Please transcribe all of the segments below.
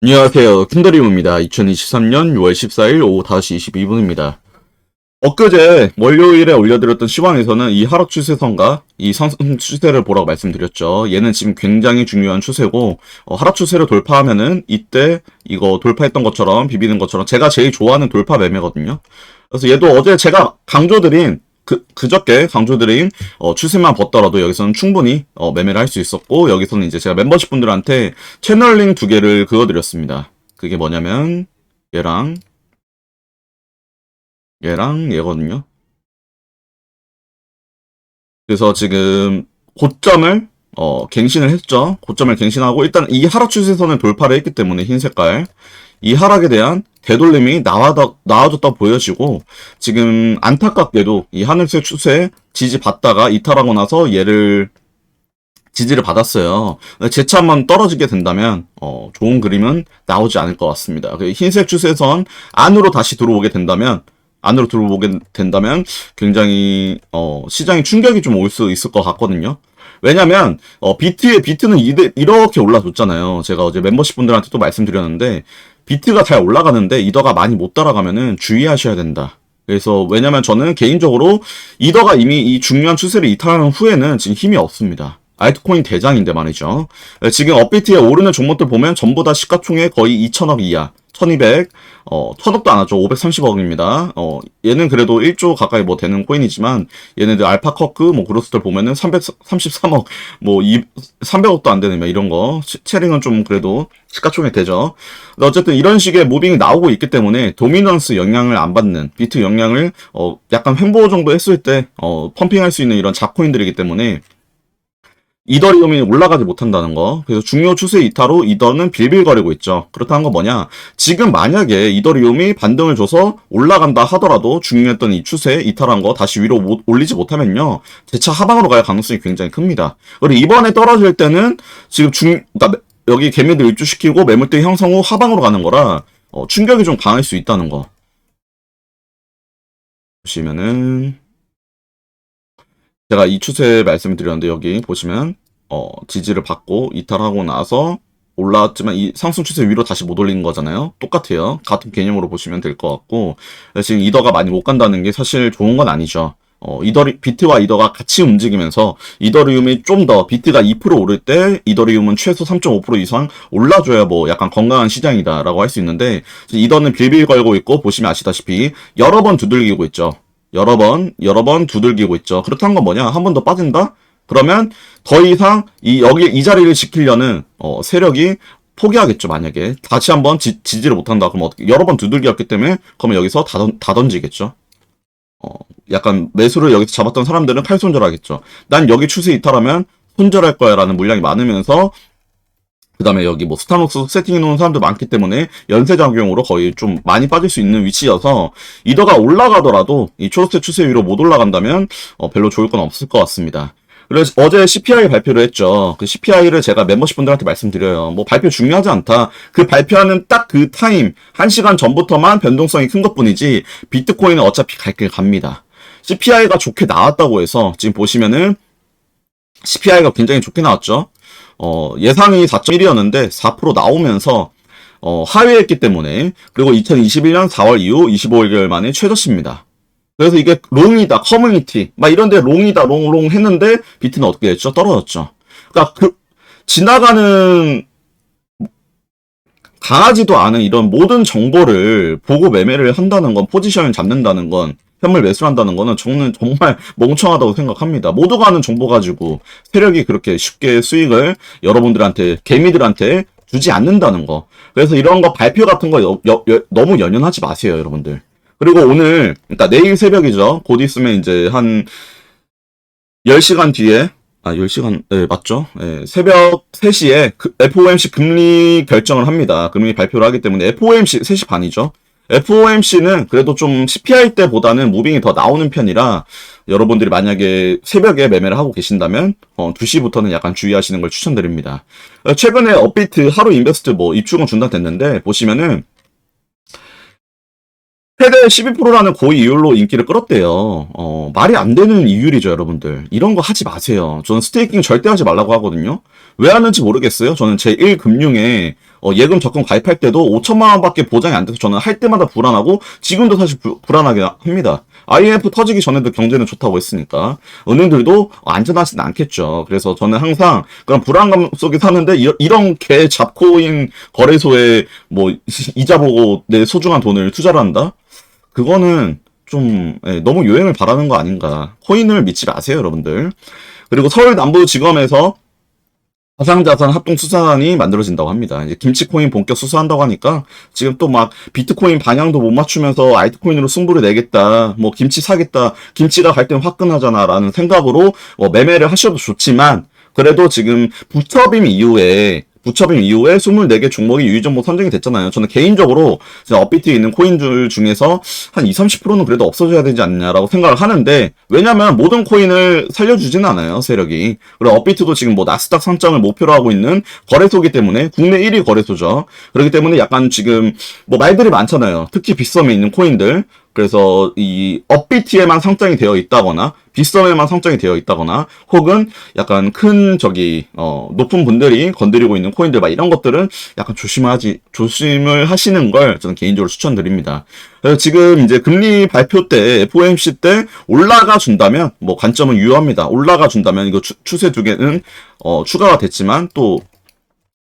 안녕하세요. 킨더리움입니다. 2023년 6월 14일 오후 5시 22분입니다. 엊그제 월요일에 올려드렸던 시황에서는 이 하락 추세선과 이 상승 추세를 보라고 말씀드렸죠. 얘는 지금 굉장히 중요한 추세고 어, 하락 추세를 돌파하면은 이때 이거 돌파했던 것처럼 비비는 것처럼 제가 제일 좋아하는 돌파 매매거든요. 그래서 얘도 어제 제가 강조드린 그, 그저께 강조드린 어, 추세만 벗더라도 여기서는 충분히 어, 매매를 할 수 있었고 여기서는 이제 제가 멤버십 분들한테 채널링 두 개를 그어드렸습니다. 그게 뭐냐면 얘랑 얘랑 얘거든요. 그래서 지금 고점을 어, 갱신을 했죠. 고점을 갱신하고 일단 이 하락 추세선을 돌파를 했기 때문에 흰 색깔 이 하락에 대한 되돌림이 나와다, 나와줬다 보여지고 지금 안타깝게도 이 하늘색 추세 지지 받다가 이탈하고 나서 얘를 지지를 받았어요. 재차 한번 떨어지게 된다면 어, 좋은 그림은 나오지 않을 것 같습니다. 그 흰색 추세선 안으로 다시 들어오게 된다면 안으로 들어오게 된다면 굉장히 어, 시장에 충격이 좀 올 수 있을 것 같거든요. 왜냐면 어, 비트의 비트는 이대, 이렇게 올라줬잖아요. 제가 어제 멤버십 분들한테 또 말씀드렸는데 비트가 잘 올라가는데 이더가 많이 못 따라가면은 주의하셔야 된다. 그래서 왜냐면 저는 개인적으로 이더가 이미 이 중요한 추세를 이탈하는 후에는 지금 힘이 없습니다. 알트코인 대장인데 말이죠. 지금 업비트에 오르는 종목들 보면 전부 다 시가총액 거의 2천억 이하. 1200, 어, 1000억도 안 하죠. 530억입니다. 어, 얘는 그래도 1조 가까이 뭐 되는 코인이지만, 얘네들 알파 커크, 뭐, 그로스들 보면은 333억, 뭐, 2, 300억도 안 되는, 뭐 이런 거. 체링은 좀 그래도 시가총액 되죠. 어쨌든 이런 식의 무빙이 나오고 있기 때문에, 도미넌스 영향을 안 받는, 비트 영향을, 어, 약간 횡보 정도 했을 때, 어, 펌핑할 수 있는 이런 잡코인들이기 때문에, 이더리움이 올라가지 못한다는 거. 그래서 중요 추세 이탈로 이더는 빌빌거리고 있죠. 그렇다는 건 뭐냐? 지금 만약에 이더리움이 반등을 줘서 올라간다 하더라도 중요했던 이 추세 이탈한 거 다시 위로 못, 올리지 못하면요. 재차 하방으로 갈 가능성이 굉장히 큽니다. 그리고 이번에 떨어질 때는 지금 중, 그러니까 여기 개미들 입주시키고 매물대 형성 후 하방으로 가는 거라 어, 충격이 좀 강할 수 있다는 거. 보시면은 제가 이 추세 말씀을 드렸는데 여기 보시면 어, 지지를 받고 이탈하고 나서 올라왔지만 이 상승 추세 위로 다시 못 올린 거잖아요. 똑같아요. 같은 개념으로 보시면 될 것 같고 지금 이더가 많이 못 간다는 게 사실 좋은 건 아니죠. 어, 이더리, 비트와 이더가 같이 움직이면서 이더리움이 좀 더 비트가 2% 오를 때 이더리움은 최소 3.5% 이상 올라줘야 뭐 약간 건강한 시장이다라고 할 수 있는데 이더는 빌빌 걸고 있고 보시면 아시다시피 여러 번 두들기고 있죠. 여러 번, 여러 번 두들기고 있죠. 그렇다는 건 뭐냐? 한 번 더 빠진다? 그러면 더 이상 이, 여기 이 자리를 지키려는, 어, 세력이 포기하겠죠, 만약에. 다시 한번 지, 지를 못한다. 그럼 어떻게, 여러 번 두들기었기 때문에, 그러면 여기서 다, 던, 다 던지겠죠. 어, 약간 매수를 여기서 잡았던 사람들은 칼손절하겠죠. 난 여기 추세 이탈하면 손절할 거야 라는 물량이 많으면서 그 다음에 여기 뭐 스타벅스 세팅해 놓은 사람도 많기 때문에 연쇄작용으로 거의 좀 많이 빠질 수 있는 위치여서 이더가 올라가더라도 이 초록색 추세 위로 못 올라간다면 어, 별로 좋을 건 없을 것 같습니다. 그래서 어제 CPI 발표를 했죠. 그 CPI를 제가 멤버십 분들한테 말씀드려요. 뭐 발표 중요하지 않다. 그 발표하는 딱 그 타임, 한 시간 전부터만 변동성이 큰 것 뿐이지, 비트코인은 어차피 갈 길 갑니다. CPI가 좋게 나왔다고 해서, 지금 보시면은, CPI가 굉장히 좋게 나왔죠. 어, 예상이 4.1이었는데 4% 나오면서 어, 하회했기 때문에 그리고 2021년 4월 이후 25개월 만에 최저치입니다. 그래서 이게 롱이다, 커뮤니티 막 이런데 롱이다, 롱롱 했는데 비트는 어떻게 됐죠? 떨어졌죠. 그러니까 그 지나가는 강하지도 않은 이런 모든 정보를 보고 매매를 한다는 건 포지션을 잡는다는 건 현물 매수를 한다는 거는 저는 정말 멍청하다고 생각합니다. 모두가 아는 정보 가지고 세력이 그렇게 쉽게 수익을 여러분들한테, 개미들한테 주지 않는다는 거. 그래서 이런 거 발표 같은 거 여, 여, 여, 너무 연연하지 마세요, 여러분들. 그리고 오늘, 그러니까 내일 새벽이죠. 곧 있으면 이제 한 10시간 뒤에 아, 10시간, 네, 맞죠? 네, 새벽 3시에 그 FOMC 금리 결정을 합니다. 금리 발표를 하기 때문에 FOMC 3시 반이죠. FOMC는 그래도 좀 CPI 때보다는 무빙이 더 나오는 편이라 여러분들이 만약에 새벽에 매매를 하고 계신다면 어, 2시부터는 약간 주의하시는 걸 추천드립니다. 어, 최근에 업비트 하루 인베스트 뭐 입주금 중단됐는데 보시면은 최대 12%라는 고의 이율로 인기를 끌었대요. 어, 말이 안 되는 이율이죠, 여러분들. 이런 거 하지 마세요. 저는 스테이킹 절대 하지 말라고 하거든요. 왜 하는지 모르겠어요. 저는 제1금융에 어, 예금 적금 가입할 때도 5천만 원밖에 보장이 안 돼서 저는 할 때마다 불안하고 지금도 사실 불- 불안하게 합니다. IMF 터지기 전에도 경제는 좋다고 했으니까 은행들도 안전하진 않겠죠. 그래서 저는 항상 그런 불안감 속에 사는데 이- 이런 개 잡코인 거래소에 뭐 이자 보고 내 소중한 돈을 투자를 한다? 그거는 좀 예, 너무 요행을 바라는 거 아닌가. 코인을 믿지 마세요, 여러분들. 그리고 서울 남부지검에서 가상자산 합동수사단이 만들어진다고 합니다. 이제 김치코인 본격 수사한다고 하니까 지금 또 막 비트코인 방향도 못 맞추면서 알트코인으로 승부를 내겠다. 뭐 김치 사겠다. 김치가 갈 땐 화끈하잖아. 라는 생각으로 어, 매매를 하셔도 좋지만 그래도 지금 부처빔 이후에 부처빔 이후에 24개 종목이 유의정보 선정이 됐잖아요. 저는 개인적으로 업비트에 있는 코인들 중에서 한 20, 30%는 그래도 없어져야 되지 않냐라고 생각을 하는데 왜냐면 모든 코인을 살려주지는 않아요. 세력이. 그리고 업비트도 지금 뭐 나스닥 상장을 목표로 하고 있는 거래소기 때문에 국내 1위 거래소죠. 그렇기 때문에 약간 지금 뭐 말들이 많잖아요. 특히 빗썸에 있는 코인들. 그래서 이 업비트에만 상장이 되어 있다거나 빗썸에만 상장이 되어 있다거나 혹은 약간 큰 저기 어 높은 분들이 건드리고 있는 코인들 막 이런 것들은 약간 조심하지 조심을 하시는 걸 저는 개인적으로 추천드립니다. 그래서 지금 이제 금리 발표 때 FOMC 때 올라가 준다면 뭐 관점은 유효합니다. 올라가 준다면 이거 추, 추세 두 개는 어 추가가 됐지만 또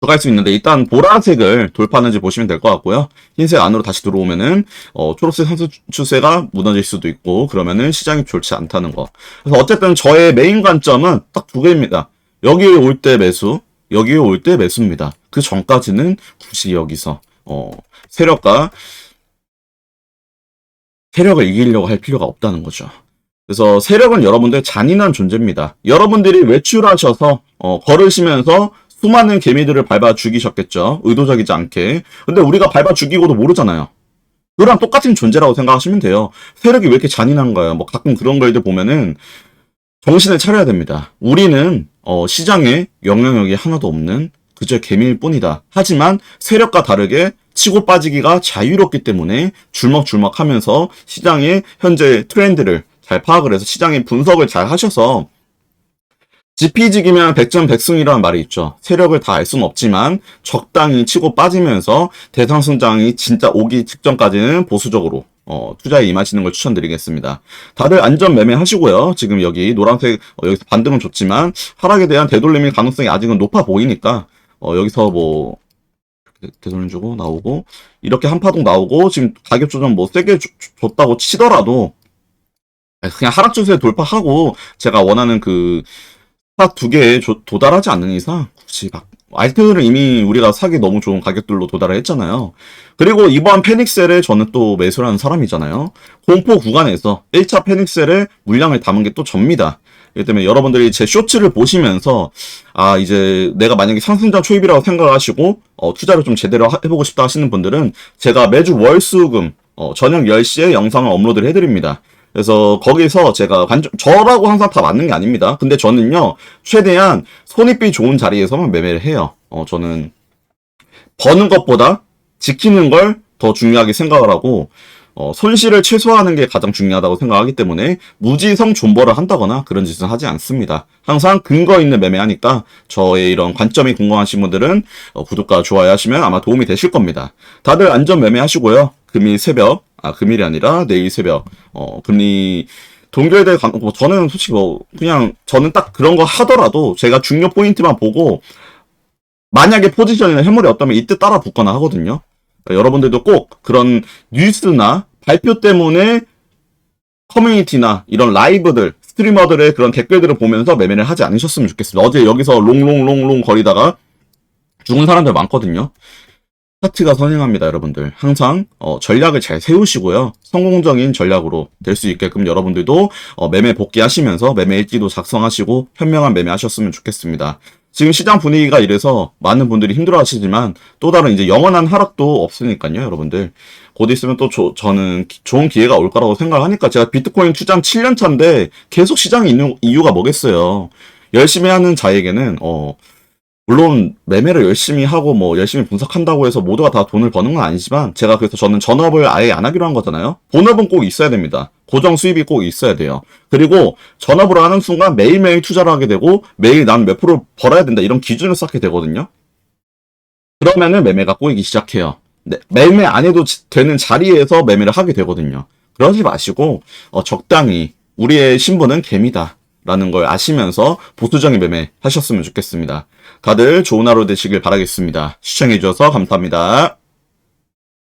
들어갈 수 있는데 일단 보라색을 돌파하는지 보시면 될 것 같고요. 흰색 안으로 다시 들어오면은 어, 초록색 상승 추세가 무너질 수도 있고 그러면은 시장이 좋지 않다는 거. 그래서 어쨌든 저의 메인 관점은 딱 두 개입니다. 여기에 올때 매수, 여기에 올때 매수입니다. 그 전까지는 굳이 여기서 어, 세력과 세력을 이기려고 할 필요가 없다는 거죠. 그래서 세력은 여러분들 잔인한 존재입니다. 여러분들이 외출하셔서 어, 걸으시면서 수많은 개미들을 밟아 죽이셨겠죠. 의도적이지 않게. 근데 우리가 밟아 죽이고도 모르잖아요. 그랑 똑같은 존재라고 생각하시면 돼요. 세력이 왜 이렇게 잔인한가요? 뭐 가끔 그런 걸들 보면은 정신을 차려야 됩니다. 우리는 어, 시장에 영향력이 하나도 없는 그저 개미일 뿐이다. 하지만 세력과 다르게 치고 빠지기가 자유롭기 때문에 줄먹줄먹 하면서 시장의 현재 트렌드를 잘 파악을 해서 시장의 분석을 잘 하셔서 지피지기면 백전백승이라는 말이 있죠. 세력을 다 알 수는 없지만 적당히 치고 빠지면서 대상승장이 진짜 오기 직전까지는 보수적으로 어, 투자에 임하시는 걸 추천드리겠습니다. 다들 안전 매매 하시고요. 지금 여기 노란색 어, 여기서 반등은 좋지만 하락에 대한 되돌림의 가능성이 아직은 높아 보이니까 어, 여기서 뭐 되돌림 주고 나오고 이렇게 한 파동 나오고 지금 가격 조정 뭐 세게 주- 주- 줬다고 치더라도 그냥 하락 추세 돌파하고 제가 원하는 그 딱두 개에 조- 도달하지 않는 이상 굳이 막 알트를 이미 우리가 사기 너무 좋은 가격들로 도달을 했잖아요. 그리고 이번 페닉셀에 저는 또 매수를 하는 사람이잖아요. 공포 구간에서 1차 페닉셀에 물량을 담은 게 또 접니다. 그렇기 때문에 여러분들이 제 쇼츠를 보시면서 아 이제 내가 만약에 상승장 초입이라고 생각하시고 어, 투자를 좀 제대로 하- 해보고 싶다 하시는 분들은 제가 매주 월수금 어, 저녁 10시에 영상을 업로드를 해드립니다. 그래서 거기서 제가 관점 저라고 항상 다 맞는 게 아닙니다. 근데 저는요 최대한 손익비 좋은 자리에서만 매매를 해요. 어 저는 버는 것보다 지키는 걸 더 중요하게 생각을 하고 어, 손실을 최소화하는 게 가장 중요하다고 생각하기 때문에 무지성 존버를 한다거나 그런 짓은 하지 않습니다. 항상 근거 있는 매매하니까 저의 이런 관점이 궁금하신 분들은 어, 구독과 좋아요 하시면 아마 도움이 되실 겁니다. 다들 안전 매매하시고요. 금일 새벽, 아 금일이 아니라 내일 새벽, 어 금리 동결될 가, 뭐 저는 솔직히 뭐 그냥 저는 딱 그런 거 하더라도 제가 중요 포인트만 보고 만약에 포지션이나 해물이 없다면 이때 따라 붙거나 하거든요. 그러니까 여러분들도 꼭 그런 뉴스나 발표 때문에 커뮤니티나 이런 라이브들, 스트리머들의 그런 댓글들을 보면서 매매를 하지 않으셨으면 좋겠습니다. 어제 여기서 롱롱롱롱 거리다가 죽은 사람들 많거든요. 차트가 선행합니다, 여러분들. 항상 어, 전략을 잘 세우시고요. 성공적인 전략으로 될 수 있게끔 여러분들도 어, 매매 복귀하시면서 매매 일지도 작성하시고 현명한 매매 하셨으면 좋겠습니다. 지금 시장 분위기가 이래서 많은 분들이 힘들어 하시지만 또 다른 이제 영원한 하락도 없으니까요, 여러분들. 곧 있으면 또 조- 저는 기- 좋은 기회가 올 거라고 생각을 하니까 제가 비트코인 투자한 7년 차인데 계속 시장에 있는 이유가 뭐겠어요. 열심히 하는 자에게는 어 물론 매매를 열심히 하고 뭐 열심히 분석한다고 해서 모두가 다 돈을 버는 건 아니지만 제가 그래서 저는 전업을 아예 안 하기로 한 거잖아요. 본업은 꼭 있어야 됩니다. 고정 수입이 꼭 있어야 돼요. 그리고 전업으로 하는 순간 매일매일 투자를 하게 되고 매일 난 몇 프로 벌어야 된다 이런 기준을 쌓게 되거든요. 그러면은 매매가 꼬이기 시작해요. 네, 매매 안 해도 지- 되는 자리에서 매매를 하게 되거든요. 그러지 마시고 어, 적당히 우리의 신분은 개미다. 라는 걸 아시면서 보수적인 매매 하셨으면 좋겠습니다. 다들 좋은 하루 되시길 바라겠습니다. 시청해주셔서 감사합니다.